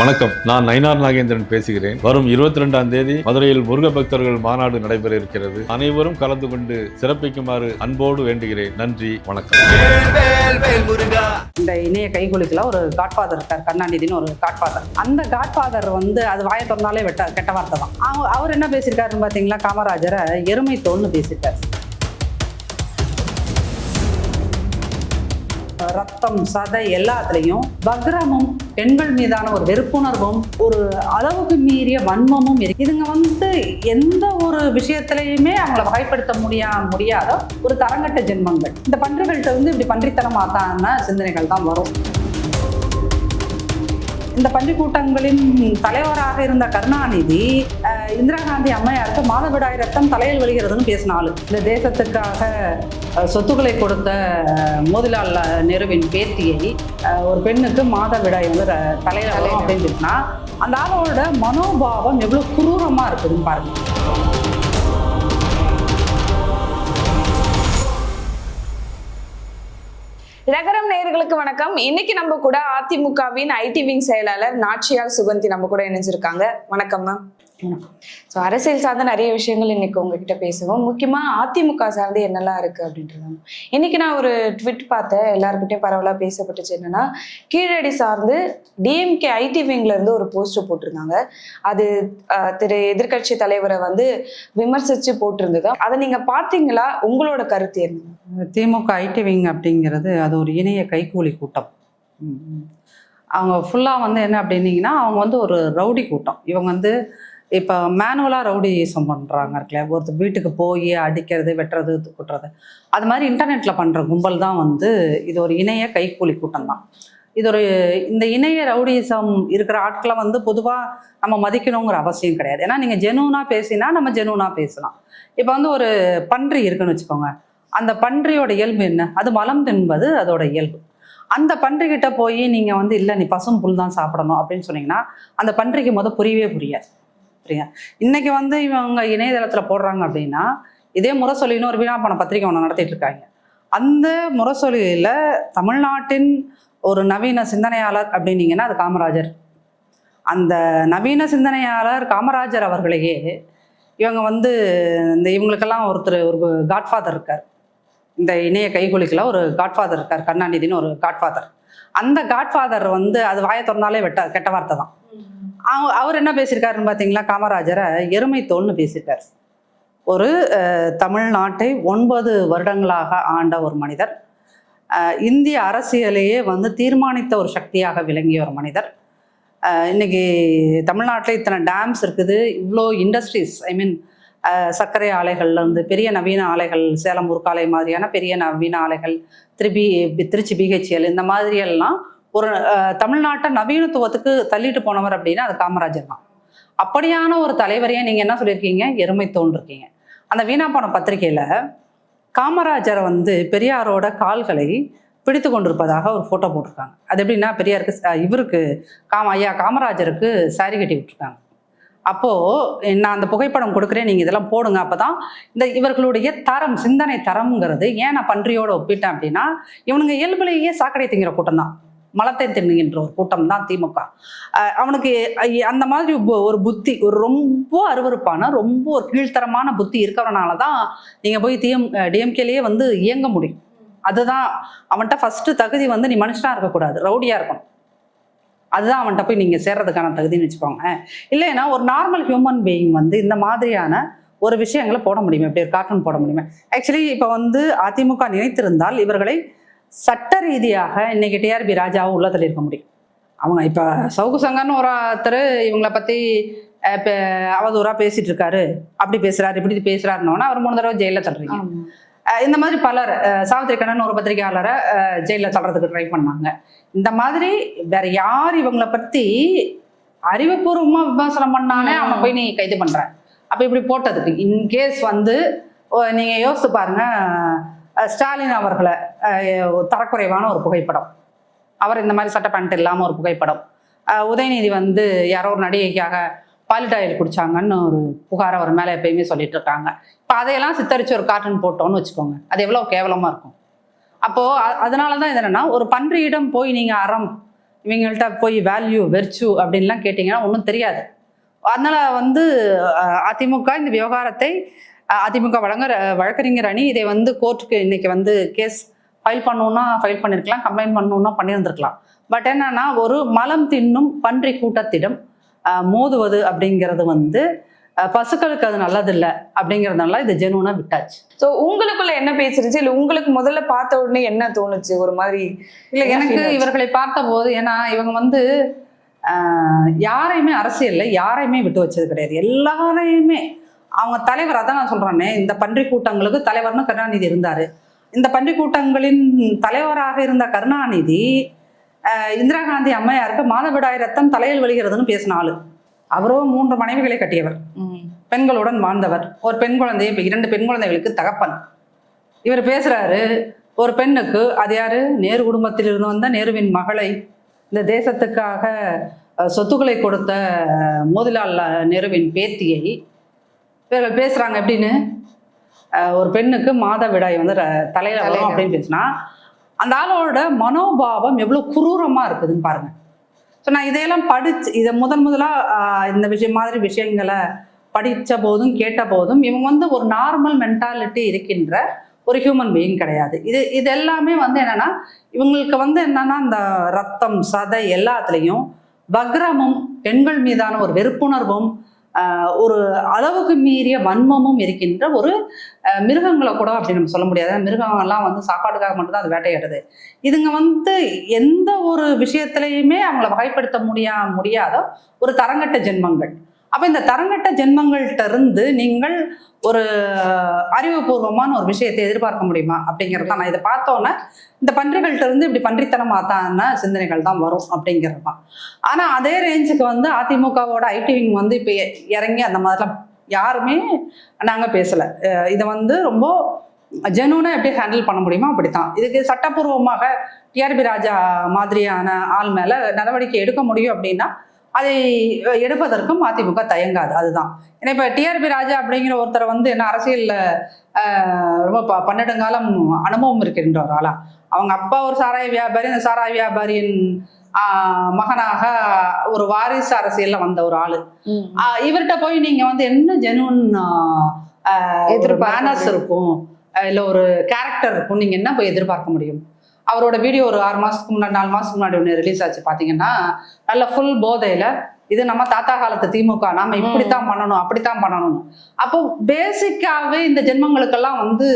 வணக்கம். நான் நயினார் நாகேந்திரன் பேசுகிறேன். வரும் இருபத்தி ரெண்டாம் தேதி மதுரையில் முருக பக்தர்கள் மாநாடு நடைபெற இருக்கிறது. அனைவரும் கலந்து கொண்டு சிறப்பிக்குமாறு அன்போடு வேண்டுகிறேன். நன்றி வணக்கம். இந்த இணைய கைகுலுக்கில் ஒரு காட்ஃபாதர் இருக்கார் கருணாநிதினு ஒரு காட்ஃபாதர் அந்த காட்ஃபாதர் வந்து அது வாய திறந்தாலே வெட்ட கெட்ட வார்த்தை தான். அவ- அவர் என்ன பேசியிருக்காருன்னு பார்த்தீங்களா காமராஜரை எருமை தோல்னு பேசியிருக்காரு. ரத்தம் சதை எல்லாத்துலேயும் வக்ரமும் பெண்கள் மீதான ஒரு வெறுப்புணர்வும் ஒரு அளவுக்கு மீறிய வன்மமும் இருக்கு. இதுங்க வந்து எந்த ஒரு விஷயத்திலையுமே அவங்கள வகைப்படுத்த முடியா முடியாத ஒரு தரங்கட்ட ஜென்மங்கள். இந்த பன்றிகள்கிட்ட வந்து இப்படி பன்றித்தனமாத்தான சிந்தனைகள் தான் வரும். இந்த பன்றி கூட்டங்களின் தலைவராக இருந்த கருணாநிதி இந்திரா காந்தி அம்மையாருக்கு மாதவிடாய் ரத்தம் தலையில் விழுகிறதுன்னு பேசின ஆளு. இந்த தேசத்துக்காக சொத்துக்களை கொடுத்த மோதிலால் நேருவின் பேத்தியை ஒரு பெண்ணுக்கு மாதவிடாய் வந்து தலையில வரும் அப்படின்னு பேசினா அந்த ஆளோட மனோபாவம் எவ்வளவு குரூரமா இருக்குதுன்னு பாருங்க. நகரம் நேயர்களுக்கு வணக்கம். இன்னைக்கு நம்ம கூட அதிமுகவின் ஐடி விங் செயலாளர் நாச்சியார் சுகந்தி நம்ம கூட இணைஞ்சிருக்காங்க. வணக்கம் மேம் ஸோ அரசியல் சார்ந்த நிறைய விஷயங்கள் இன்னைக்கு உங்ககிட்ட பேசுவோம். முக்கியமா அதிமுக சார்ந்து என்னெல்லாம் இருக்கு அப்படின்றது. இன்னைக்கு நான் ஒரு ட்விட் பார்த்தேன். எல்லாருக்கிட்டையும் பரவலாக பேசப்பட்டுச்சு என்னன்னா கீழடி சார்ந்து டிஎம்கே ஐடி விங்ல இருந்து ஒரு போஸ்டர் போட்டிருந்தாங்க. அது திரு எதிர்க்கட்சி தலைவரை வந்து விமர்சிச்சு போட்டிருந்தது. அதை நீங்க பார்த்தீங்களா? உங்களோட கருத்து என்ன? திமுக ஐடி விங் அப்படிங்கிறது அது ஒரு இணைய கைக்கூலி கூட்டம். அவங்க ஃபுல்லாக வந்து என்ன அப்படின்னீங்கன்னா அவங்க வந்து ஒரு ரவுடி கூட்டம். இவங்க வந்து இப்போ மேனுவலாக ரவுடிசம் பண்ணுறாங்க இருக்குல்ல ஒருத்தர் வீட்டுக்கு போய் அடிக்கிறது வெட்டுறது குட்டுறது அது மாதிரி இன்டர்நெட்டில் பண்ணுற கும்பல் தான் வந்து இது ஒரு இணைய கைக்கூலி கூட்டம் தான். இது ஒரு இந்த இணைய ரவுடிசம் இருக்கிற ஆட்களை வந்து பொதுவாக நம்ம மதிக்கணுங்கிற அவசியம் கிடையாது. ஏன்னா நீங்கள் ஜெனூனாக பேசினா நம்ம ஜெனூனாக பேசலாம். இப்போ வந்து ஒரு பன்றி இருக்குன்னு வச்சுக்கோங்க. அந்த பன்றியோட இயல்பு என்ன? அது மலம் தின்பது அதோட இயல்பு. அந்த பன்றிகிட்ட போய் நீங்கள் வந்து இல்லை நீ பசும் புல் தான் சாப்பிடணும். அப்படின்னு சொன்னீங்கன்னா அந்த பன்றிக்கு முத புரியவே புரியாது. புரியுங்க இன்னைக்கு வந்து இவங்க இணையதளத்தில் போடுறாங்க அப்படின்னா இதே முரசொலின்னு ஒரு வீணாப்பண பத்திரிக்கை ஒன்று நடத்திட்டு இருக்காங்க. அந்த முரசொலியில் தமிழ்நாட்டின் ஒரு நவீன சிந்தனையாளர் அப்படின்னீங்கன்னா அது காமராஜர். அந்த நவீன சிந்தனையாளர் காமராஜர் அவர்களையே இவங்க வந்து இந்த இவங்களுக்கெல்லாம் ஒருத்தர் ஒரு காட்ஃபாதர் இருக்கார். இந்த இணைய கைகுலிக்கில் ஒரு காட்ஃபாதர் இருக்கார். கருணாநிதினு ஒரு காட்ஃபாதர் அந்த காட்ஃபாதர் வந்து அது வாயை திறந்தாலே வெட்ட கெட்ட வார்த்தை தான். அவர் என்ன பேசியிருக்காருன்னு பார்த்தீங்களா காமராஜரை எருமை தோல்னு பேசியிருக்கார். ஒரு தமிழ்நாட்டை ஒன்பது வருடங்களாக ஆண்ட ஒரு மனிதர் இந்திய அரசியலையே வந்து தீர்மானித்த ஒரு சக்தியாக விளங்கிய ஒரு மனிதர். இன்னைக்கு தமிழ்நாட்டில் இத்தனை டேம்ஸ் இருக்குது இவ்வளோ இண்டஸ்ட்ரீஸ் ஐ மீன் சர்க்கரை ஆலைகள்லேருந்து பெரிய நவீன ஆலைகள் சேலம் உருக்காலை மாதிரியான பெரிய நவீன ஆலைகள் திருப்பி திருச்சி பிஹெச்எல் இந்த மாதிரியெல்லாம் ஒரு தமிழ்நாட்டை நவீனத்துவத்துக்கு தள்ளிட்டு போனவர் அப்படின்னா அது காமராஜர் தான். அப்படியான ஒரு தலைவரையே நீங்கள் என்ன சொல்லியிருக்கீங்க? எருமை தோன்றிருக்கீங்க. அந்த வீணாப்பான பத்திரிக்கையில் காமராஜரை வந்து பெரியாரோட கால்களை பிடித்து கொண்டிருப்பதாக ஒரு ஃபோட்டோ போட்டிருக்காங்க. அது எப்படின்னா பெரியாருக்கு இவருக்கு காம ஐயா காமராஜருக்கு சாரி கட்டி விட்டுருக்காங்க. அப்போது நான் அந்த புகைப்படம் கொடுக்குறேன் நீங்கள் இதெல்லாம் போடுங்க அப்போ தான் இந்த இவர்களுடைய தரம் சிந்தனை தரம்ங்கிறது ஏன் நான் பன்றியோட ஒப்பிட்டேன் அப்படின்னா இவனுங்க இயல்புலேயே சாக்கடை திங்கிற கூட்டம் தான். மலத்தை தின்னுகின்ற ஒரு கூட்டம் தான் திமுக அவனுக்கு அந்த மாதிரி ஒரு புத்தி ஒரு ரொம்ப அருவருப்பான ரொம்ப ஒரு கீழ்த்தரமான புத்தி இருக்கிறனால தான் நீங்கள் போய் டிஎம் டிஎம்கேலேயே வந்து இயங்க முடியும். அதுதான் அவன்கிட்ட ஃபஸ்ட்டு தகுதி வந்து நீ மனுஷனாக இருக்கக்கூடாது ரவுடியாக இருக்கணும். அதுதான் அவன்கிட்ட போய் நீங்கள் சேர்றதுக்கான தகுதின்னு வச்சுக்கோங்க இல்லைன்னா ஒரு நார்மல் ஹியூமன் பீயிங் வந்து இந்த மாதிரியான ஒரு விஷயங்களை போட முடியுமா? இப்படி ஒரு கார்ட்டூன் போட முடியுமா? ஆக்சுவலி இப்போ வந்து அதிமுக நினைத்திருந்தால் இவர்களை சட்ட ரீதியாக இன்னைக்கு டிஆர்பி ராஜாவை உள்ள தள்ளியிருக்க முடியும். அவங்க இப்போ சவுக்கு சங்கர்னு ஒருத்தர் இவங்கள பற்றி இப்போ அவதூறாக பேசிட்டு இருக்காரு. அப்படி பேசுறாரு இப்படி பேசுறாருன்னோன்னா அவர் மூணு தடவை ஜெயிலில் தள்ளுறீங்க. இந்த மாதிரி பலர் அஹ் சாவித்திரி கண்ணன் ஒரு பத்திரிகையாளரை ஜெயிலில் தள்ளுறதுக்கு ட்ரை பண்ணாங்க. இந்த மாதிரி வேற யார் இவங்கள பற்றி அறிவுபூர்வமாக விமர்சனம் பண்ணானே அவனை போய் நீ கைது பண்ற? அப்போ இப்படி போட்டதுக்கு இன்கேஸ் வந்து ஓ, நீங்க யோசித்து பாருங்க ஸ்டாலின் அவர்களை தரக்குறைவான ஒரு புகைப்படம். அவர் இந்த மாதிரி சட்டை பேண்ட் இல்லாமல் ஒரு புகைப்படம். உதயநிதி வந்து யாரோ ஒரு நடிகைக்காக பாலிடாயில் குடிச்சாங்கன்னு ஒரு புகார் அவர் மேலே எப்பயுமே சொல்லிட்டு இருக்காங்க. இப்போ அதையெல்லாம் சித்தரிச்சு ஒரு கார்ட்டூன் போட்டோன்னு வச்சுக்கோங்க. அது எவ்வளோ கேவலமாக இருக்கும். அப்போது அதனால தான் இது என்னென்னா ஒரு பன்றியிடம் போய் நீங்கள் அறம் இவங்கள்ட்ட போய் வேல்யூ வெர்ச்சு அப்படின்லாம் கேட்டிங்கன்னா ஒன்றும் தெரியாது. அதனால் வந்து அதிமுக இந்த விவகாரத்தை அதிமுக வழங்குற வழக்கறிஞர் அணி இதை வந்து கோர்ட்டுக்கு இன்னைக்கு வந்து கேஸ் ஃபைல் பண்ணணும்னா ஃபைல் பண்ணியிருக்கலாம் கம்ப்ளைண்ட் பண்ணணும்னா பண்ணியிருந்திருக்கலாம் பட் என்னன்னா ஒரு மலம் தின்னும் பன்றி கூட்டத்திடம் மோதுவது அப்படிங்கிறது வந்து பசுக்களுக்கு அது நல்லதில்லை அப்படிங்கிறதுனால இது ஜெனுவனாக விட்டாச்சு. சோ உங்களுக்குள்ள என்ன பேசிருச்சு? இல்ல உங்களுக்கு முதல்ல பார்த்த உடனே என்ன தோணுச்சு? ஒரு மாதிரி இல்லை எனக்கு? இவர்களை பார்த்தபோது ஏன்னா இவங்க வந்து ஆஹ், யாரையுமே அரசியல்ல யாரையுமே விட்டு வச்சது கிடையாது. எல்லாரையுமே அவங்க தலைவர் அதான் நான் சொல்றேனே இந்த பன்றி கூட்டங்களுக்கு தலைவர்னு கருணாநிதி இருந்தாரு. இந்த பன்றி கூட்டங்களின் தலைவராக இருந்த கருணாநிதி இந்திரா காந்தி அம்மையாருக்கு மாதவிடாய் ரத்தம் தலையில் வலிகிறதுன்னு பேசின ஆளு. அவரோ மூன்று மனைவிகளை கட்டியவர். பெண்களுடன் வாழ்ந்தவர். ஒரு பெண் குழந்தையை இப்ப இரண்டு பெண் குழந்தைகளுக்கு தகப்பன். இவர் பேசுறாரு ஒரு பெண்ணுக்கு அது யாரு? நேரு குடும்பத்தில் இருந்து வந்த நேருவின் மகளை. இந்த தேசத்துக்காக சொத்துக்களை கொடுத்த மோதிலால் நேருவின் பேத்தியை. இவர்கள் பேசுறாங்க எப்படின்னு? ஒரு பெண்ணுக்கு மாதவிடாய் வந்து தலையில வரும். அப்படின்னு பேசினா அந்த ஆளோட மனோபாவம் எவ்வளவு குரூரமா இருக்குதுன்னு பாருங்க ஸோ நான் இதையெல்லாம் படிச்சு இதை முதன் முதலாக இந்த விஷயம் மாதிரி விஷயங்களை படித்த போதும் கேட்ட போதும் இவங்க வந்து ஒரு நார்மல் மென்டாலிட்டி இருக்கின்ற ஒரு ஹியூமன் பீயிங் கிடையாது இது இது எல்லாமே வந்து என்னன்னா இவங்களுக்கு வந்து என்னன்னா இந்த ரத்தம் சதை எல்லாத்துலேயும் வக்ரமும் பெண்கள் மீதான ஒரு வெறுப்புணர்வும் ஒரு அளவுக்கு மீறிய வன்மமும் இருக்கின்ற ஒரு மிருகங்களை கூட அப்படி நம்ம சொல்ல முடியாது. மிருகங்கள்லாம் வந்து சாப்பாட்டுக்காக மட்டும்தான் அது வேட்டையாடுது. இதுங்க வந்து எந்த ஒரு விஷயத்திலையுமே அவங்கள வகைப்படுத்த முடியா முடியாத ஒரு தரங்கட்ட ஜென்மங்கள். அப்போ இந்த தரங்கட்ட ஜென்மங்கள்ட்ட இருந்து நீங்கள் ஒரு அறிவுபூர்வமான ஒரு விஷயத்தை எதிர்பார்க்க முடியுமா? அப்படிங்கிறது தான். நான் இதை பார்த்தோன்னே இந்த பன்றிகள்கிட்ட இருந்து இப்படி பன்றித்தனமாத்தான சிந்தனைகள் தான் வரும் அப்படிங்கிறது தான். ஆனால் அதே ரேஞ்சுக்கு வந்து அதிமுகவோட ஐடி விங் வந்து இப்போ இறங்கி அந்த மாதிரிலாம் யாருமே நாங்கள் பேசலை. இதை வந்து ரொம்ப ஜெனூனாக எப்படி ஹேண்டில் பண்ண முடியுமோ அப்படித்தான். இதுக்கு சட்டப்பூர்வமாக டிஆர்பி ராஜா மாதிரியான ஆள் மேலே நடவடிக்கை எடுக்க முடியும் அப்படின்னா அதை எடுப்பதற்கும் அதிமுக தயங்காது. அதுதான். ஏன்னா இப்போ டிஆர்பி ராஜா அப்படிங்கிற ஒருத்தரை வந்து என்ன அரசியலில் ரொம்ப ப- பன்னெடுங்காலம் அனுபவம் இருக்கின்ற ஒரு ஆளா. அவங்க அப்பா ஒரு சாராய வியாபாரி அந்த சாராய வியாபாரியின் மகனாக ஒரு வாரிசு அரசியல்ல வந்த ஒரு ஆளு. இவர்கிட்ட போய் நீங்க வந்து என்ன ஜெனுவன் முடியும். இருக்கும்? இல்ல ஒரு கேரக்டர் இருக்கும்? நீங்க என்ன போய் எதிர்பார்க்க முடியும்? அவரோட வீடியோ ஒரு ஆறு மாசத்துக்கு முன்னாடி நாலு மாசத்துக்கு முன்னாடி ஒன்று ரிலீஸ் ஆச்சு. பாத்தீங்கன்னா நல்ல ஃபுல் போதையில இது நம்ம தாத்தா காலத்து திமுக நாம இப்படித்தான் பண்ணணும் அப்படித்தான் பண்ணணும் அப்போ பேசிக்காவே இந்த ஜென்மங்களுக்கெல்லாம் வந்து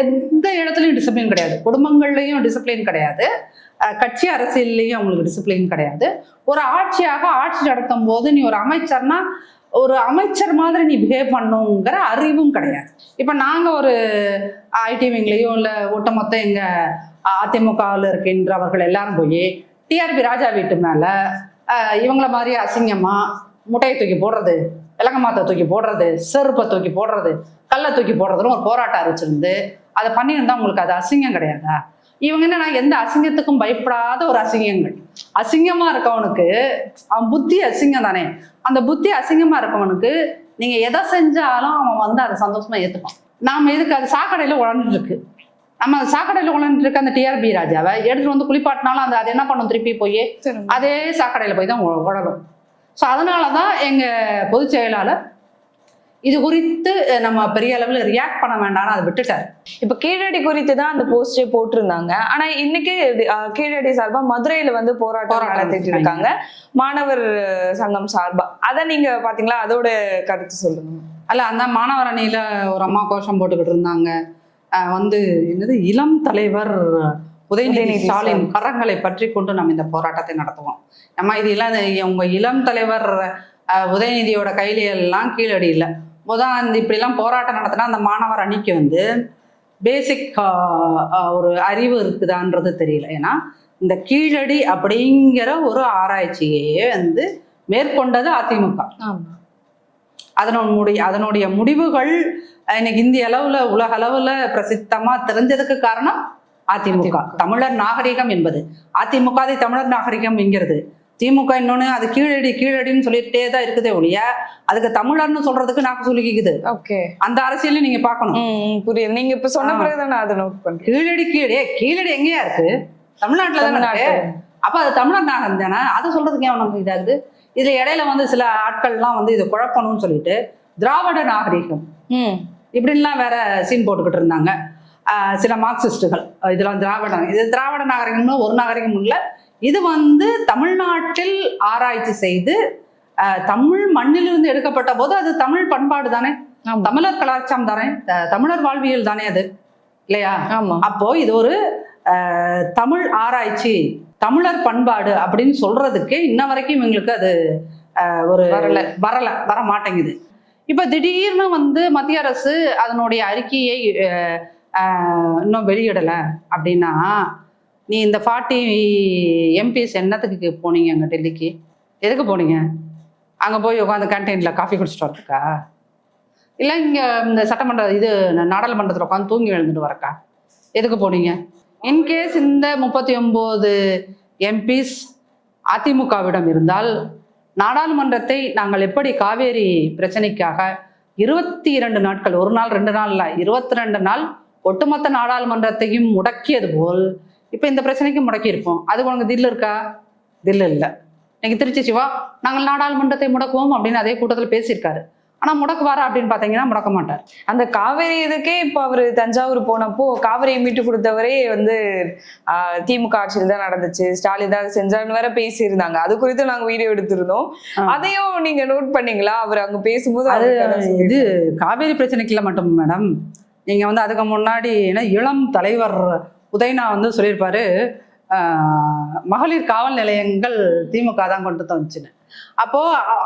எந்த இடத்துலையும் டிசிப்ளின் கிடையாது. குடும்பங்கள்லையும் டிசிப்ளின் கிடையாது. கட்சி அரசியல்லையும் அவங்களுக்கு டிசிப்ளின் கிடையாது. ஒரு ஆட்சியாக ஆட்சி நடத்தும் போது நீ ஒரு அமைச்சர்னா ஒரு அமைச்சர் மாதிரி நீ பிஹேவ் பண்ணுங்கிற அறிவும் கிடையாது. இப்போ நாங்கள் ஒரு ஐடி விங்லேயோ இல்லை ஒட்டுமொத்த எங்கள் அதிமுகவில் இருக்கின்றவர்கள் எல்லாரும் போய் டிஆர்பி ராஜா வீட்டு மேலே இவங்கள மாதிரி அசிங்கமாக முட்டையை தூக்கி போடுறது விளக்கமாத்த தூக்கி போடுறது செருப்பை தூக்கி போடுறது கல்லை தூக்கி போடுறதுன்னு ஒரு போராட்டம் அறிவிச்சிருந்து அதை பண்ணியிருந்தா உங்களுக்கு அது அசிங்கம் கிடையாதா? இவங்க என்னன்னா எந்த அசிங்கத்துக்கும் பயப்படாத ஒரு அசிங்கங்கள். அசிங்கமா இருக்கவனுக்கு அவன் புத்தி அசிங்கம் தானே. அந்த புத்தி அசிங்கமா இருக்கவனுக்கு நீங்க எதை செஞ்சாலும் அவன் வந்து அதை சந்தோஷமா ஏத்துப்பான். நாம எதுக்கு அது சாக்கடையில உழந்துட்டு இருக்கு. நம்ம சாக்கடையில உழந்துட்டு இருக்க அந்த டிஆர்பி ராஜாவை எடுத்துட்டு வந்து குளிப்பாட்டினாலும் அந்த அது என்ன பண்ணும் திருப்பி போய். அதே சாக்கடையில போய் தான் உழலும் ஸோ அதனால தான் எங்க பொதுச் செயலாளர் இது குறித்து நம்ம பெரிய அளவில் ரியாக்ட் பண்ண வேண்டாம்னு அதை விட்டுட்டார். இப்ப கீழடி குறித்து தான் அந்த போஸ்டே போட்டிருந்தாங்க. ஆனா இன்னைக்கு கீழடி சார்பா மதுரையில வந்து போராட்டம் நடத்திட்டு இருக்காங்க. மாணவர் சங்கம் சார்பா. அத நீங்க பாத்தீங்களா? அதோட கருத்து சொல்லுங்க. அல்ல அந்த மாணவர் அணியில ஒரு அம்மா கோஷம் போட்டுக்கிட்டு இருந்தாங்க. வந்து என்னது இளம் தலைவர் உதயநிதி ஸ்டாலின் கரங்களை பற்றி கொண்டு நம்ம இந்த போராட்டத்தை நடத்துவோம். நம்ம இது எல்லாம் உங்க இளம் தலைவர் உதயநிதியோட கையில எல்லாம் கீழடி இல்லை. முதல் அந்த இப்படிலாம் போராட்டம் நடத்தினா அந்த மாணவர் அணிக்கு வந்து பேசிக் ஒரு அறிவு இருக்குதான்றது தெரியல. ஏன்னா இந்த கீழடி அப்படிங்கிற ஒரு ஆராய்ச்சியையே வந்து மேற்கொண்டது அதிமுக. அதனுடைய அதனுடைய முடிவுகள் இன்னைக்கு இந்திய அளவுல உலக அளவுல பிரசித்தமா தெரிஞ்சதுக்கு காரணம் அதிமுக. தமிழர் நாகரிகம் என்பது. அதிமுக அதை தமிழர் நாகரிகம் என்கிறது. திமுக இன்னொன்னு அது கீழடி கீழடின்னு சொல்லிட்டே தான் இருக்குதே ஒழிய அதுக்கு தமிழர்னு சொல்றதுக்கு நாக்கு சொல்லிக்குது ஓகே. அந்த அரசியலையும் நீங்க பார்க்கணும். புரியுது. நீங்க இப்ப சொன்ன. பிறகு நான் அதை நோட் பண்றேன். கீழடி கீழே கீழடி எங்கேயா இருக்கு? தமிழ்நாட்டுல தானே. அப்போ அது தமிழர் நாகரம் தானே? அதை சொல்றதுக்கு ஏன் நமக்கு இதாகுது? இதுல இடையில வந்து சில ஆட்கள்லாம் வந்து இதை குழப்பணும்னு சொல்லிட்டு திராவிட நாகரிகம். ம். இப்படின்லாம் வேற சீன் போட்டுக்கிட்டு இருந்தாங்க. சில மார்க்சிஸ்டுகள். இதெல்லாம் திராவிட இது திராவிட நாகரிகம்னு ஒரு நாகரிகம் இல்லை. இது வந்து தமிழ்நாட்டில் ஆராய்ச்சி செய்து தமிழ் மண்ணிலிருந்து எடுக்கப்பட்ட போது அது தமிழ் பண்பாடு தானே. தமிழர் கலாச்சாரம் தானே? தமிழர் வாழ்வியல் தானே அது? இல்லையா? அப்போ இது ஒரு தமிழ் ஆராய்ச்சி தமிழர் பண்பாடு அப்படின்னு சொல்றதுக்கு இன்ன வரைக்கும் இவங்களுக்கு அது ஒரு வரல. வரல வர மாட்டேங்குது இப்போ திடீர்னு வந்து மத்திய அரசு அதனுடைய அறிக்கையை இன்னும் வெளியிடலை அப்படின்னா நீ இந்த ஃபார்ட்டி எம்பிஸ் என்னத்துக்கு போனீங்க அங்கே டெல்லிக்கு? எதுக்கு போனீங்க? அங்கே போய் உட்காந்து கேன்டீனில் காஃபி குடிச்சிட்டு வரதுக்கா? இல்லை இங்கே இந்த சட்டமன்ற இது நாடாளுமன்றத்தில் உட்காந்து தூங்கி எழுந்துட்டு வரக்கா? எதுக்கு போனீங்க? இன்கேஸ் இந்த முப்பத்தி ஒம்பது எம்பிஸ் அதிமுகவிடம் இருந்தால் நாடாளுமன்றத்தை நாங்கள் எப்படி காவேரி பிரச்சனைக்காக இருபத்தி இரண்டு நாட்கள் ஒரு நாள் ரெண்டு நாள் இல்லை இருபத்தி ரெண்டு நாள் ஒட்டுமொத்த நாடாளுமன்றத்தையும் முடக்கியது போல் இப்போ இந்த பிரச்சனைக்கு முடக்கியிருப்போம் அது உனக்கு தில்லு இருக்கா? தில்லு இல்லை. இன்னைக்கு திருச்சி சிவா நாங்கள் நாடாளுமன்றத்தை முடக்குவோம் அப்படின்னு அதே கூட்டத்தில் பேசியிருக்காரு. ஆனால் முடக்குவாரா அப்படின்னு பார்த்தீங்கன்னா முடக்க மாட்டார். அந்த காவேரி இதுக்கே இப்ப அவரு தஞ்சாவூர் போனப்போ காவிரியை மீட்டு கொடுத்தவரே வந்து ஆஹ், திமுக ஆட்சியில் தான் நடந்துச்சு. ஸ்டாலின் தான் செஞ்சாருன்னு வேற பேசியிருந்தாங்க. அது குறித்து நாங்க வீடியோ எடுத்திருந்தோம். அதையும் நீங்க நோட் பண்ணீங்களா? அவர் அங்க பேசும்போது அது. இது காவேரி பிரச்சனைக்கு இல்லை மட்டும் மேடம். நீங்க வந்து அதுக்கு முன்னாடி என்ன இளம் தலைவர் உதயனா வந்து சொல்லியிருப்பாரு. மகளிர் காவல் நிலையங்கள் திமுக தான் கொண்டு வந்துச்சுன்னு. அப்போ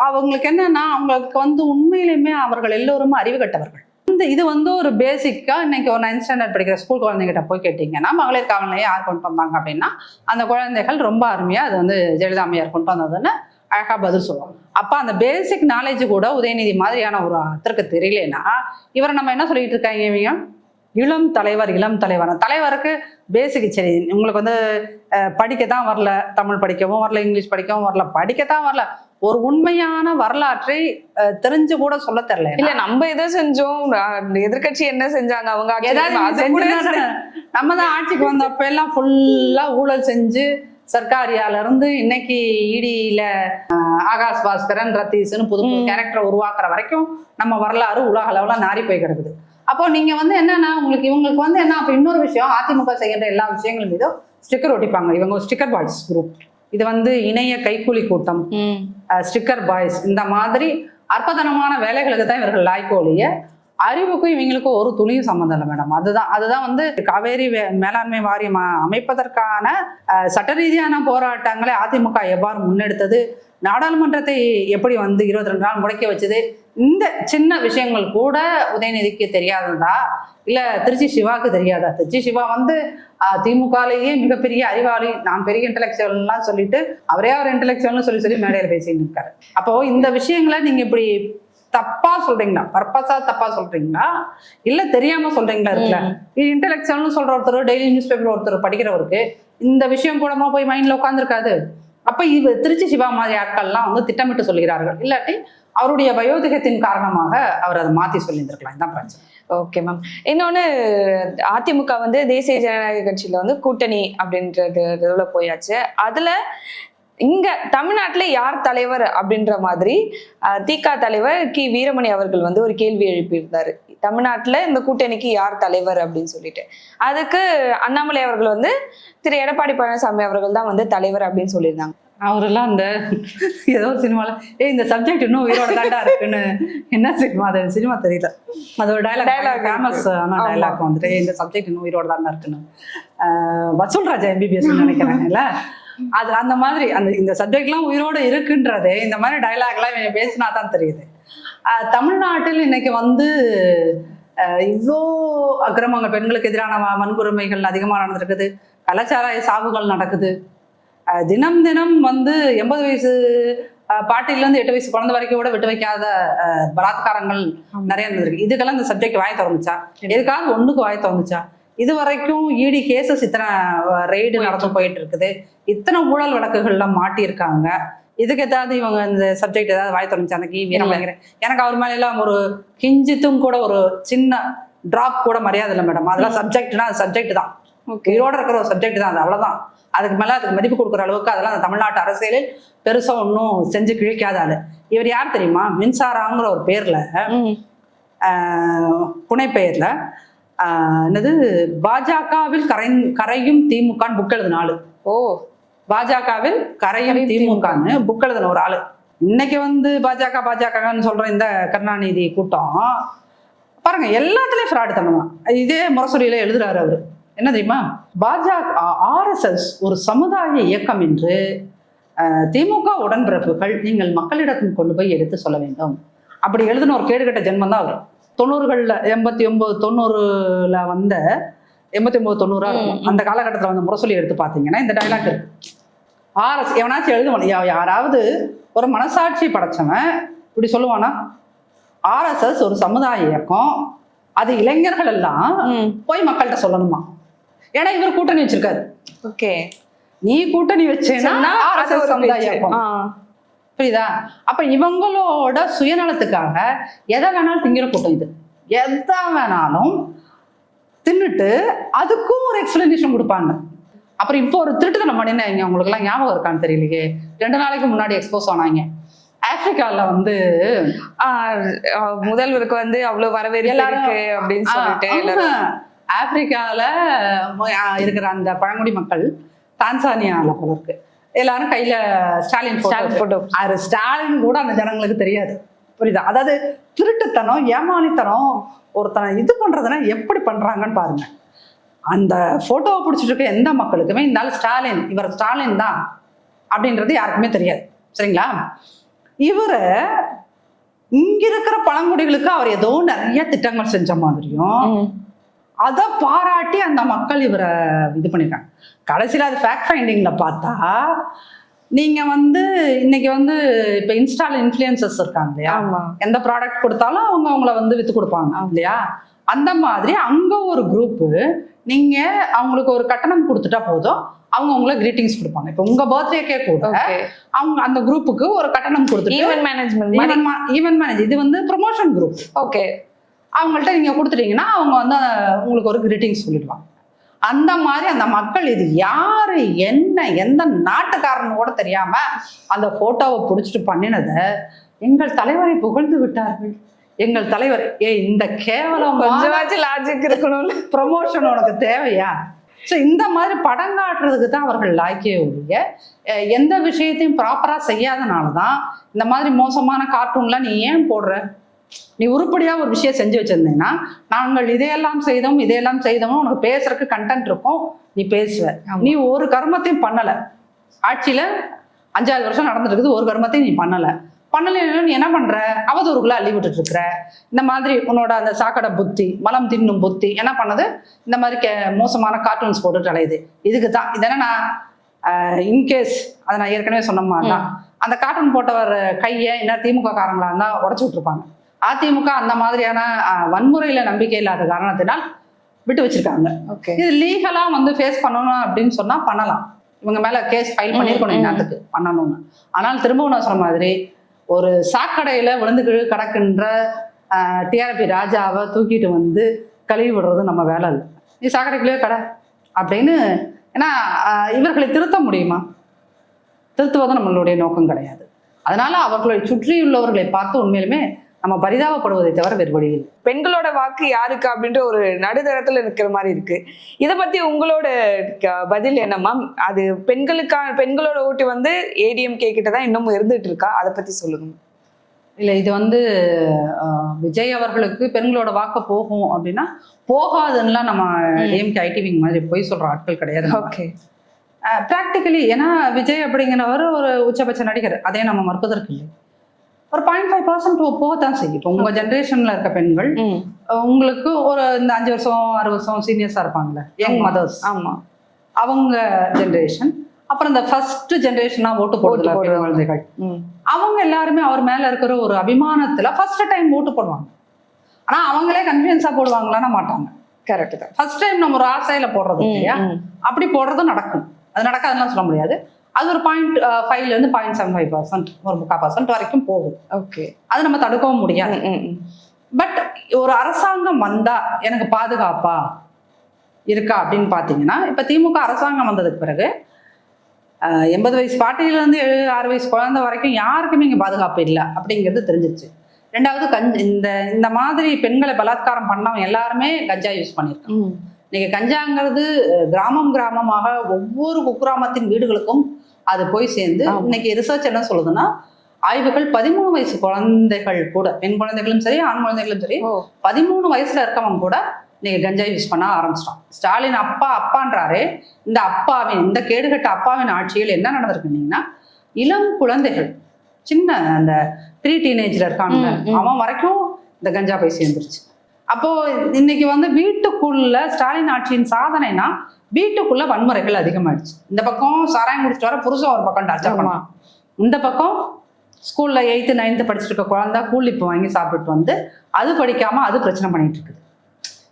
அவங்களுக்கு என்னன்னா அவங்களுக்கு வந்து உண்மையிலுமே அவர்கள் எல்லோரும் அறிவு கட்டவர்கள். இந்த இது வந்து ஒரு பேசிக்காக இன்னைக்கு ஒரு நைன்த் ஸ்டாண்டர்ட் படிக்கிற ஸ்கூல் குழந்தைகிட்ட போய் கேட்டிங்கன்னா மகளிர் காவல் நிலையம் யார் கொண்டு வந்தாங்க அப்படின்னா அந்த குழந்தைகள் ரொம்ப அருமையாக அது வந்து ஜெயலலிதாமையார் கொண்டு வந்ததுன்னு அழகா பதில் சொல்லுவாங்க. அப்போ அந்த பேசிக் நாலேஜ் கூட உதயநிதி மாதிரியான ஒரு அத்தருக்கு தெரியலனா இவரை நம்ம என்ன சொல்லிட்டு இருக்காங்க இவங்க? இளம் தலைவர் இளம் தலைவர்? தலைவருக்கு பேசிக் சரி. உங்களுக்கு வந்து அஹ், படிக்க தான் வரல. தமிழ் படிக்கவும் வரல இங்கிலீஷ் படிக்கவும் வரல. படிக்க தான் வரல. ஒரு உண்மையான வரலாற்றை தெரிஞ்சு கூட சொல்ல தெரியல இல்ல நம்ம எதோ செஞ்சோம்? எதிர்கட்சி என்ன செஞ்சாங்க? அவங்க? நம்ம தான் ஆட்சிக்கு வந்தப்ப எல்லாம் ஃபுல்லா ஊழல் செஞ்சு சர்க்காரியால இருந்து இன்னைக்கு இடியில ஆகாஷ் பாஸ்கரன் ரத்தீஸ்னு புது. கேரக்டரை உருவாக்குற வரைக்கும் நம்ம வரலாறு உலக அளவுல நாரி போய் கிடக்குது. அப்போ நீங்க வந்து என்னன்னா உங்களுக்கு இவங்களுக்கு வந்து என்ன அப்ப இன்னொரு விஷயம் அதிமுக செய்கின்ற எல்லா விஷயங்கள் மீதும் ஸ்டிக்கர் ஒட்டிப்பாங்க. இவங்க ஸ்டிக்கர் பாய்ஸ் குரூப் இது வந்து இணைய கைக்கூலி கூட்டம். ஸ்டிக்கர் பாய்ஸ் இந்த மாதிரி அற்புதமான வேலைகளுக்கு தான் இவர்கள் லாய்க்கு ஒழிய அறிவுக்கும் இவங்களுக்கும் ஒரு துளியும் சம்மந்தம் இல்லை மேடம் அதுதான் அதுதான் வந்து காவேரி வே- மேலாண்மை வாரியம் அமைப்பதற்கான சட்ட ரீதியான போராட்டங்களை அதிமுக எவ்வாறு முன்னெடுத்தது நாடாளுமன்றத்தை எப்படி வந்து இருபத்தி ரெண்டு நாள் முடக்கி வச்சது இந்த சின்ன விஷயங்கள் கூட உதயநிதிக்கு தெரியாததா? இல்லை திருச்சி சிவாக்கு தெரியாதா? திருச்சி சிவா வந்து திமுகலேயே மிகப்பெரிய அறிவாளி. நான் பெரிய இன்டலெக்சுவல்லாம் சொல்லிட்டு அவரே அவர் இன்டலெக்சுவல்னு சொல்லி சொல்லி மேடையில் பேசிட்டு இருக்காரு. அப்போ இந்த விஷயங்களை நீங்கள் இப்படி தப்பா சொல்றீங்களா? பர்பஸா தப்பா சொல்றீங்களா? இல்ல தெரியாம சொல்றீங்களா இருக்குல்ல ம். இன்டெலெக்சுவல்னு சொல்ற ஒருத்தர் டெய்லி நியூஸ் பேப்பர் ஒருத்தர் படிக்கிறவருக்கு இந்த விஷயம் கூடமா போய் மைண்ட்ல உட்காந்துருக்காது அப்ப இவ திருச்சி சிவா மாதிரி ஆட்கள்லாம் வந்து திட்டமிட்டு சொல்கிறார்கள். இல்லாட்டி அவருடைய வயோதிகத்தின் காரணமாக அவர் அதை மாத்தி சொல்லியிருந்திருக்கலாம். இதான் பிரச்சனை. ஓகே மேம் இன்னொன்னு அதிமுக வந்து தேசிய ஜனநாயக கட்சியில வந்து கூட்டணி அப்படின்றது இதுல போயாச்சு. அதுல இங்க தமிழ்நாட்டுல யார் தலைவர் அப்படின்ற மாதிரி அஹ், திக தலைவர் கி. வீரமணி அவர்கள் வந்து ஒரு கேள்வி எழுப்பியிருந்தாரு. தமிழ்நாட்டுல இந்த கூட்டணிக்கு யார் தலைவர் அப்படின்னு சொல்லிட்டு. அதுக்கு அண்ணாமலை அவர்கள் வந்து திரு. எடப்பாடி பழனிசாமி அவர்கள் தான் வந்து தலைவர் அப்படின்னு சொல்லியிருந்தாங்க. அவரெல்லாம் அந்த ஏதோ சினிமால ஏ இந்த சப்ஜெக்ட் இன்னும் உயிரோட தாண்டா இருக்குன்னு என்ன சினிமா அது சினிமா தெரியல. அது ஒரு டைலாக் Dialogue. ஃபேமஸ் ஆன ஆமா. டைலாக் வந்துட்டு "ஏய், இந்த சப்ஜெக்ட் இன்னும் உயிரோட தாண்டா இருக்குன்னு. ஆஹ் வசூல் ராஜா எம்பிபிஎஸ் நினைக்கிறேன் இல்ல? அது அந்த மாதிரி அந்த இந்த சப்ஜெக்ட்லாம் உயிரோட இருக்குன்றது இந்த மாதிரி டைலாக்லாம் பேசினா தான் தெரியுது. தமிழ்நாட்டில் இன்னைக்கு வந்து இவ்வளோ அக்கிரமங்கள் பெண்களுக்கு எதிரான வன்கொடுமைகள் அதிகமாக நடந்திருக்குது. கலாச்சார சாவுகள் நடக்குது. தினம் தினம் வந்து எண்பது வயசு பாட்டிலேருந்து எட்டு வயசு குழந்தை வரைக்கும் கூட விட்டு வைக்காத பலாத்காரங்கள் நிறைய நடந்திருக்கு. இதுக்கெல்லாம் இந்த சப்ஜெக்ட் வாய் திறந்துச்சா? எதுக்காக ஒண்ணுக்கு வாய் திறந்துச்சா? இது வரைக்கும் இடி கேசஸ் இத்தனை ரெய்டு நடந்து போயிட்டு இருக்குது இத்தனை ஊழல் வழக்குகள்ல மாட்டியிருக்காங்க. இதுக்கு ஏதாவது இவங்க இந்த சப்ஜெக்ட் ஏதாவது வாய் திறந்துச்சா? அன்னைக்கு வீரமணிங்கிற எனக்கு அவர் மேல எல்லாம் ஒரு கிஞ்சித்தும் கூட ஒரு சின்ன டிராப் கூட மரியாதை இல்லை மேடம் அதெல்லாம் சப்ஜெக்ட்னா அது சப்ஜெக்ட் தான். ஓகே. உயிரோட இருக்கிற ஒரு சப்ஜெக்ட் தான் அது அவ்வளவுதான். அதுக்கு மேல அதுக்கு மதிப்பு கொடுக்குற அளவுக்கு அதெல்லாம் அந்த தமிழ்நாட்டு அரசியலில் பெருசா ஒன்றும் செஞ்சு கிழிக்காத ஆளு. இவர் யார் தெரியுமா? மின்சாராங்கிற ஒரு பேர்ல புனைப்பெயர்ல ஆஹ், என்னது? பாஜகவில் கரை கரையும் திமுகன்னு புக் எழுதின ஆளு. ஓ. பாஜகவில் கரையும் திமுகன்னு. புக் எழுதின ஒரு ஆளு. இன்னைக்கு வந்து பாஜக பாஜகன்னு சொல்ற இந்த கருணாநிதி கூட்டம் பாருங்க எல்லாத்துலயும் ஃப்ராடு தனம். இதே முரசொலியில எழுதுறாரு அவரு. என்ன தெரியுமா? பாஜக ஆர்எஸ்எஸ் ஒரு சமுதாய இயக்கம் என்று திமுக உடன்பிறப்புகள் நீங்கள் மக்களிடம் கொண்டு போய் எடுத்து சொல்ல வேண்டும். அப்படி எழுதின ஒரு கேடுகட்ட ஜென்மம் தான் அவர். தொண்ணூறுகள்ல எண்பத்தி ஒன்பது தொண்ணூறுல வந்த எண்பத்தி ஒன்பது தொண்ணூறா இருக்கும். அந்த காலகட்டத்தில் வந்து முரசொலி எடுத்து பார்த்தீங்கன்னா இந்த டைலாக் இருக்கு. ஆர்எஸ் எவனாச்சும் எழுதுவான். யாராவது ஒரு மனசாட்சி படைச்சவன் இப்படி சொல்லுவானா? ஆர்எஸ்எஸ் ஒரு சமுதாய இயக்கம். அது இளைஞர்கள் எல்லாம் போய் மக்கள்கிட்ட சொல்லணுமா? ஏன்னா இவர் கூட்டணி வச்சிருக்காரு. ஓகே. நீ கூட்டணி வச்சேன்னா ஆர்எஸ்எஸ் சமுதாய. இயக்கம். ஆ, புரியுதா அப்ப இவங்களோட சுயநலத்துக்காக எதை வேணாலும் திங்கிற கூட்டம் இது. எதை வேணாலும் தின்னுட்டு அதுக்கும் ஒரு எக்ஸ்பிளனேஷன் கொடுப்பாங்க. அப்புறம் இப்போ ஒரு திருட்டுத்தனம் பண்ணினாங்க உங்களுக்கு எல்லாம் ஞாபகம் இருக்கான்னு தெரியலையே. ரெண்டு நாளைக்கு முன்னாடி எக்ஸ்போஸ் ஆனாங்க. ஆப்பிரிக்கால வந்து முதல்வருக்கு வந்து அவ்வளவு வரவேற்பு இருக்கு அப்படின்னு சொல்லிட்டு. ஆப்பிரிக்கால இருக்கிற அந்த பழங்குடி மக்கள் தான்சானியால போல இருக்கு எல்லாரும் கையில ஸ்டாலின் போட்டோ. அது ஸ்டாலின் கூட அந்த ஜனங்களுக்கு தெரியாது. புரியுதா? அதாவது திருட்டுத்தனம் ஏமாளித்தனம் ஒருத்தனை இது பண்றதுன்னா எப்படி பண்றாங்கன்னு பாருங்க. அந்த போட்டோவை பிடிச்சிட்டு இருக்க எந்த மக்களுக்குமே இந்த ஆள் ஸ்டாலின் இவர் ஸ்டாலின் தான் அப்படின்றது யாருக்குமே தெரியாது. சரிங்களா? இவரை இங்க இருக்கிற பழங்குடிகளுக்கு அவர் ஏதோ நிறைய திட்டங்கள் செஞ்ச மாதிரியும். அதை பாராட்டி அந்த மக்கள் இவரை இது பண்ணிருக்காங்க. கடைசியில் அது ஃபேக்ட் ஃபைண்டிங்ல பார்த்தா நீங்க வந்து இன்னைக்கு வந்து இப்போ இன்ஸ்டால இன்ஃப்ளூயன்சஸ் இருக்காங்க இல்லையா? எந்த ப்ராடக்ட் கொடுத்தாலும் அவங்க அவங்கள வந்து வித்து கொடுப்பாங்க இல்லையா? அந்த மாதிரி அங்க ஒரு குரூப்பு நீங்க அவங்களுக்கு ஒரு கட்டணம் கொடுத்துட்டா போதும் அவங்க உங்களை கிரீட்டிங்ஸ் கொடுப்பாங்க. இப்போ உங்க பர்த்டேக்கே கூட அவங்க அந்த குரூப்புக்கு ஒரு கட்டணம் கொடுத்துட்டு ஈவென்ட் மேனேஜ்மெண்ட் ஈவென்ட் மேனேஜ் இது வந்து ப்ரொமோஷன் குரூப் ஓகே அவங்கள்ட்ட நீங்க கொடுத்துட்டீங்கன்னா அவங்க வந்து உங்களுக்கு ஒரு கிரீட்டிங்ஸ் சொல்லிடுவாங்க. அந்த மாதிரி அந்த மக்கள் இது யாரு என்ன எந்த நாட்டுக்காரன்னு கூட தெரியாம அந்த போட்டோவை பிடிச்சிட்டு பண்ணினதை எங்கள் தலைவரை புகழ்ந்து விட்டார்கள். எங்கள் தலைவர் ஏ இந்த கேவலம் கொஞ்சமாச்சும் லாஜிக் இருக்கணும்ல. ப்ரமோஷன் உனக்கு தேவையா? ஸோ இந்த மாதிரி படம் காட்டுறதுக்கு தான் அவர்கள் லாய்க்கே ஒழிய எந்த விஷயத்தையும் ப்ராப்பராக செய்யாதனால தான் இந்த மாதிரி மோசமான கார்ட்டூன்லாம் நீ ஏன் போடுற? நீ உருப்படியாக ஒரு விஷயம் செஞ்சு வச்சிருந்தீங்கன்னா நாங்கள் இதையெல்லாம் செய்தோம் இதையெல்லாம் செய்தோம் உனக்கு பேசுறதுக்கு கண்டென்ட் இருக்கும் நீ பேசுவ. நீ ஒரு கர்மத்தையும் பண்ணலை. ஆட்சியில் அஞ்சாவது வருஷம் நடந்துட்டு இருக்குது ஒரு கர்மத்தையும் நீ பண்ணலை. பண்ணலைன்னா நீ என்ன பண்ற? அவதூறுக்குள்ள அள்ளி விட்டுட்டு இருக்கிற இந்த மாதிரி உன்னோட அந்த சாக்கடை புத்தி மலம் தின்னும் புத்தி என்ன பண்ணுது? இந்த மாதிரி கே மோசமான கார்ட்டூன்ஸ் போட்டுட்டு அலையுது. இதுக்கு தான். இதெல்லாம் நான் இன்கேஸ் அதை நான் ஏற்கனவே சொன்ன மாதிரி தான். அந்த கார்ட்டூன் போட்டவர் கையை என்ன திமுக காரங்களா இருந்தால் உடச்சி விட்டுருப்பாங்க. அதிமுக அந்த மாதிரியான வன்முறையில நம்பிக்கை இல்லாத காரணத்தினால் விட்டு வச்சிருக்காங்க. இது லீகலா வந்து ஃபேஸ் பண்ணணும் அப்படின்னு சொன்னா பண்ணலாம். இவங்க மேல கேஸ் ஃபைல் பண்ணிருக்கணும். என்னத்துக்கு பண்ணணும்னு. ஆனால் திரும்பவும் நான் சொன்ன மாதிரி ஒரு சாக்கடையில விழுந்து கிழு கிடக்கின்ற டிஆர்பி ராஜாவை தூக்கிட்டு வந்து கழுவி விடுறது நம்ம வேலை இல்லை நீ சாக்கடைக்குள்ளேயே கடை அப்படின்னு ஏன்னா இவர்களை திருத்த முடியுமா? திருத்துவது நம்மளுடைய நோக்கம் கிடையாது. அதனால அவர்களை சுற்றியுள்ளவர்களை பார்த்து உண்மையிலுமே நம்ம பரிதாபப்படுவதை தவிர வேறு வழி இல்லை. பெண்களோட வாக்கு யாருக்கு அப்படின்ற ஒரு நடுத்தரத்துல இருக்கிற மாதிரி இருக்கு. இத பத்தி உங்களோட பதில் என்ன மேம் அது பெண்களுக்கான பெண்களோட ஓட்டு வந்து ஏடிஎம்கே கிட்ட தான் இன்னமும் இருந்துட்டு இருக்கா? அதை பத்தி சொல்லுங்க. இல்லை இது வந்து விஜய் அவர்களுக்கு பெண்களோட வாக்கு போகும் அப்படின்னா போகாதுன்னா நம்ம. ஏஎம்கே ஐடி விங் மாதிரி போய் சொல்ற ஆட்கள் கிடையாது ஓகே. ப்ராக்டிக்கலி ஏன்னா விஜய் அப்படிங்கிறவர் ஒரு உச்சபட்ச நடிகர். அதே நம்ம மறுப்பதற்கு இல்லை. ஒரு பாயிண்ட் ஃபைவ் பர்சன்ட் போகத்தான் செய்யும். இப்போ உங்க ஜென்ரேஷன்ல இருக்க பெண்கள் உங்களுக்கு ஒரு இந்த அஞ்சு வருஷம் ஆறு வருஷம் சீனியர்ஸா இருப்பாங்கல்ல யங். மதர்ஸ் ஆமா. அவங்க ஜென்ரேஷன் அப்புறம் இந்த ஃபர்ஸ்ட் ஜென்ரேஷனா ஓட்டு போடுறவங்க. குழந்தைகள். அவங்க எல்லாருமே அவர் மேல இருக்கிற ஒரு அபிமானத்துல ஃபர்ஸ்ட் டைம் ஓட்டு போடுவாங்க. ஆனா அவங்களே கன்ஃபிடன்ஸா போடுவாங்களான்னா மாட்டாங்க. கரெக்ட் தான். ஃபர்ஸ்ட் டைம் நம்ம ஒரு ஆசையில போடுறது இல்லையா. அப்படி போடுறதும் நடக்கும். அது நடக்காதுன்னு சொல்ல முடியாது. அது ஒரு பாயிண்ட் ஃபைவ்ல இருந்து பாயிண்ட் செவன் ஃபைவ் பர்சன்ட் ஒரு முக்கால் பர்சன்ட் வரைக்கும் போகும். ஓகே அது நம்ம தடுக்கவும் முடியாது. பட் ஒரு அரசாங்கம் வந்தா எனக்கு பாதுகாப்பா இருக்கா அப்படின்னு பார்த்தீங்கன்னா இப்போ திமுக அரசாங்கம் வந்ததுக்கு பிறகு எண்பது வயசு பாட்டியிலேருந்து ஏழு ஆறு வயசு குழந்தை வரைக்கும் யாருக்குமே இங்கே பாதுகாப்பு இல்லை அப்படிங்கிறது தெரிஞ்சிருச்சு. ரெண்டாவது கஞ்ச் இந்த இந்த மாதிரி பெண்களை பலாத்காரம் பண்ணவங்க எல்லாருமே கஞ்சா யூஸ் பண்ணியிருக்காங்க ம். இன்னைக்கு கஞ்சாங்கிறது கிராமம் கிராமமாக ஒவ்வொரு குக்கிராமத்தின் வீடுகளுக்கும் அது போய் சேர்ந்து. இன்னைக்கு ரிசர்ச் என்ன சொல்லுதுன்னா ஆய்வுகள் பதிமூணு வயசு குழந்தைகள் கூட பெண் குழந்தைகளும் சரி ஆண் குழந்தைகளும் சரி பதிமூணு வயசுல இருக்கவங்க கூட நீங்க கஞ்சா யூஸ் பண்ண ஆரம்பிச்சிட்டான் ஸ்டாலின் அப்பா அப்பான்றாரு இந்த அப்பாவின் இந்த கேடுகட்ட அப்பாவின் ஆட்சியில் என்ன நடந்திருக்குன்னீங்கன்னா இளம் குழந்தைகள் சின்ன அந்த ப்ரீ டீனேஜ்ல இருக்காங்க. அவன் வரைக்கும் இந்த கஞ்சா போய் சேர்ந்துருச்சு அப்போ இன்னைக்கு வந்து வீட்டுக்குள்ள ஸ்டாலின் ஆட்சியின் சாதனைனா வீட்டுக்குள்ள வன்முறைகள் அதிகமாயிடுச்சு. இந்த பக்கம் சாராயம் குடிச்சிட்டு வர புருஷன் ஒரு பக்கம் டார்ச்சர். பண்ணுவான். இந்த பக்கம் ஸ்கூல்ல எயித்து நைன்த்து படிச்சுட்டு இருக்க குழந்தை கூலிப்பு வாங்கி சாப்பிட்டுட்டு வந்து அது படிக்காம அது பிரச்சனை பண்ணிட்டு இருக்குது.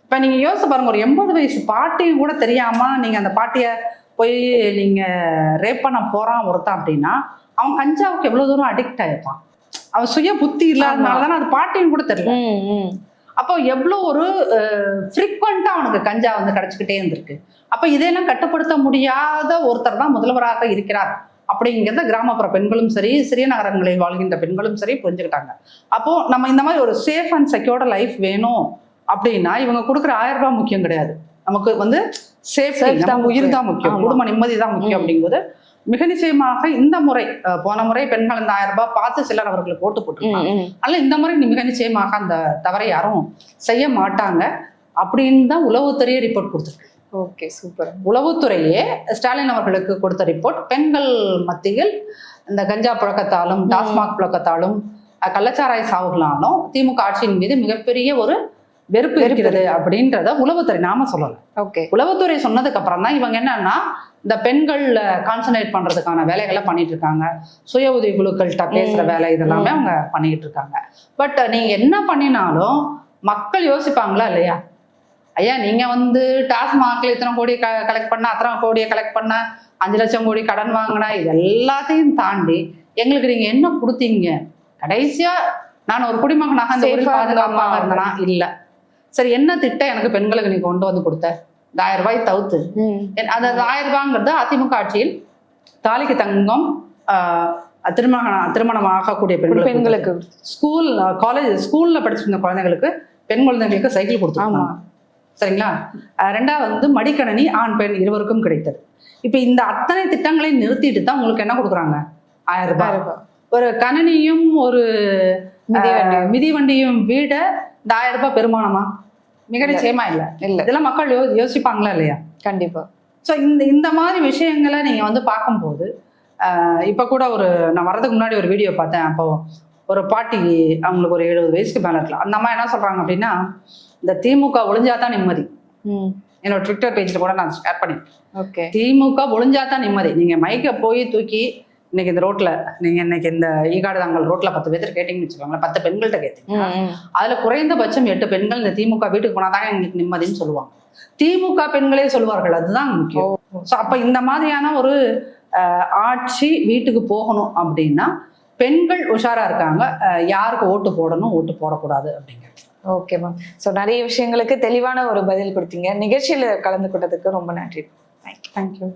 இப்ப நீங்க யோசிச்சு பாருங்க ஒரு எண்பது வயசு பாட்டியும் கூட தெரியாம நீங்க அந்த பாட்டிய போய் நீங்க ரேப் பண்ண போறான் ஒருத்தன் அப்படின்னா அவன் கஞ்சாவுக்கு எவ்வளவு தூரம் அடிக்ட் ஆயிருப்பான். அவன் சுய புத்தி இல்லாதனால தானே அது பாட்டியும் கூட தெரியல. அப்போ எவ்வளோ ஒரு ஃப்ரீக்வெண்ட்டாக அவனுக்கு கஞ்சா வந்து கிடச்சிக்கிட்டே இருந்திருக்கு. அப்போ இதையெல்லாம் கட்டுப்படுத்த முடியாத ஒருத்தர் தான் முதல்வராக இருக்கிறார். அப்படிங்கிறத கிராமப்புற பெண்களும் சரி சிறிய நகரங்களில் வாழ்கின்ற பெண்களும் சரி புரிஞ்சுக்கிட்டாங்க. அப்போ நம்ம இந்த மாதிரி ஒரு சேஃப் அண்ட் செக்யூர்ட லைஃப் வேணும் அப்படின்னா இவங்க கொடுக்குற ஆயிரம் ரூபாய் முக்கியம் கிடையாது. நமக்கு வந்து Safe தான் உயிர் தான் முக்கியம். குடும்ப நிம்மதி தான் முக்கியம். அப்படிங்கும்போது மிக நிச்சயமாக இந்த முறை போன முறை பெண்கள் இந்த ஆயிரம் ரூபாய் பார்த்து சிலர் அவர்களுக்கு ஓட்டு போட்டுருக்காங்க. அதனால இந்த முறை மிக நிச்சயமாக அந்த தவறை யாரும் செய்ய மாட்டாங்க அப்படின்னு தான் உளவுத்துறையே ரிப்போர்ட் கொடுத்துருக்கு ஓகே சூப்பர் உளவுத்துறையே ஸ்டாலின் அவர்களுக்கு கொடுத்த ரிப்போர்ட் பெண்கள் மத்தியில் இந்த கஞ்சா புழக்கத்தாலும். டாஸ்மாக் புழக்கத்தாலும் கள்ளச்சாராய சாவுகளாலும் திமுக ஆட்சியின் மீது மிகப்பெரிய ஒரு வெறுப்பு இருக்கிறது அப்படின்றத உளவுத்துறை நாம சொல்லல. ஓகே. உளவுத்துறை சொன்னதுக்கு அப்புறம் தான் இவங்க என்னன்னா இந்த பெண்கள் கான்சன்ட்ரேட் பண்றதுக்கான வேலைகளை பண்ணிட்டு இருக்காங்க. சுய உதவி குழுக்கள்கிட்ட பேசுற. வேலை இதெல்லாமே. அவங்க பண்ணிக்கிட்டு இருக்காங்க. பட் நீங்க என்ன பண்ணினாலும் மக்கள் யோசிப்பாங்களா இல்லையா? ஐயா நீங்க வந்து டாஸ்மாக்ல இத்தனை கோடி கலெக்ட் பண்ண அத்தனை கோடியை கலெக்ட் பண்ண அஞ்சு லட்சம் கோடி கடன் வாங்கின இது எல்லாத்தையும் தாண்டி எங்களுக்கு நீங்க என்ன கொடுத்தீங்க? கடைசியா நான் ஒரு குடிமகனாக ஆ பாதுகாப்பாக? இருந்தனா? இல்ல. சரி என்ன திட்டம் எனக்கு பெண்களுக்கு நீ கொண்டு வந்து கொடுத்த? இந்த ஆயிரம் ரூபாய் தவிர்த்து அந்த ஆயிரம் ரூபாங்கிறது அதிமுக ஆட்சியில் தாலிக்கு தங்கம் திருமணம் திருமணம் ஆகக்கூடிய பெண்களுக்கு பெண்களுக்கு. ஸ்கூல் காலேஜ் ஸ்கூல்ல படிச்சிருந்த குழந்தைகளுக்கு பெண் குழந்தைகளுக்கு சைக்கிள் கொடுத்துருக்காங்க. ஆமா. சரிங்களா? ரெண்டாவது வந்து மடிக்கணனி ஆண் பெண் இருவருக்கும் கிடைத்தது. இப்போ இந்த அத்தனை திட்டங்களையும் நிறுத்திட்டு தான் உங்களுக்கு என்ன கொடுக்குறாங்க? ஆயிரம் ரூபாய். ஒரு கணனியும் ஒரு மிதிவண்டி. அஹ், மிதிவண்டியும் வீட இந்த ஆயிரம் ரூபாய் பெருமானமா மிக. நிச்சயமா இல்ல? இல்ல. இதெல்லாம் மக்கள் யோ யோசிப்பாங்களா இல்லையா? கண்டிப்பா. ஸோ இந்த இந்த மாதிரி விஷயங்களை நீங்கள் வந்து பார்க்கும்போது இப்போ கூட ஒரு நான் வரதுக்கு முன்னாடி ஒரு வீடியோ பார்த்தேன். அப்போ ஒரு பாட்டி அவங்களுக்கு ஒரு எழுபது வயசுக்கு மேலே இருக்கலாம் அந்த அம்மா என்ன சொல்கிறாங்க அப்படின்னா இந்த திமுக ஒளிஞ்சாதான் நிம்மதி. என்னோட ட்விட்டர் பேஜில் கூட நான் ஷேர் பண்ணி ஓகே. திமுக ஒளிஞ்சாதான் நிம்மதி. நீங்கள் மைக்கை போய் தூக்கி இன்னைக்கு இந்த ரோட்டில் நீங்கள் இன்னைக்கு இந்த ஈகாடு தாங்கல் ரோட்டில் பத்து பேர்த்து கேட்டிங்கன்னு வச்சுக்கோங்களேன் பத்து பெண்கள்கிட்ட கேட்டீங்க. அதுல குறைந்தபட்சம் எட்டு பெண்கள் இந்த திமுக வீட்டுக்கு போனாதான் எங்களுக்கு நிம்மதின்னு சொல்லுவாங்க. திமுக பெண்களே சொல்லுவார்கள் அதுதான் முக்கியம். ஸோ அப்ப இந்த மாதிரியான ஒரு ஆட்சி வீட்டுக்கு போகணும் அப்படின்னா பெண்கள் உஷாரா இருக்காங்க. யாருக்கு ஓட்டு போடணும் ஓட்டு போடக்கூடாது அப்படிங்கிறது ஓகே மேம். ஸோ நிறைய விஷயங்களுக்கு தெளிவான ஒரு பதில் கொடுத்தீங்க. நிகழ்ச்சியில கலந்து கொண்டதுக்கு ரொம்ப நன்றி. தேங்க்யூ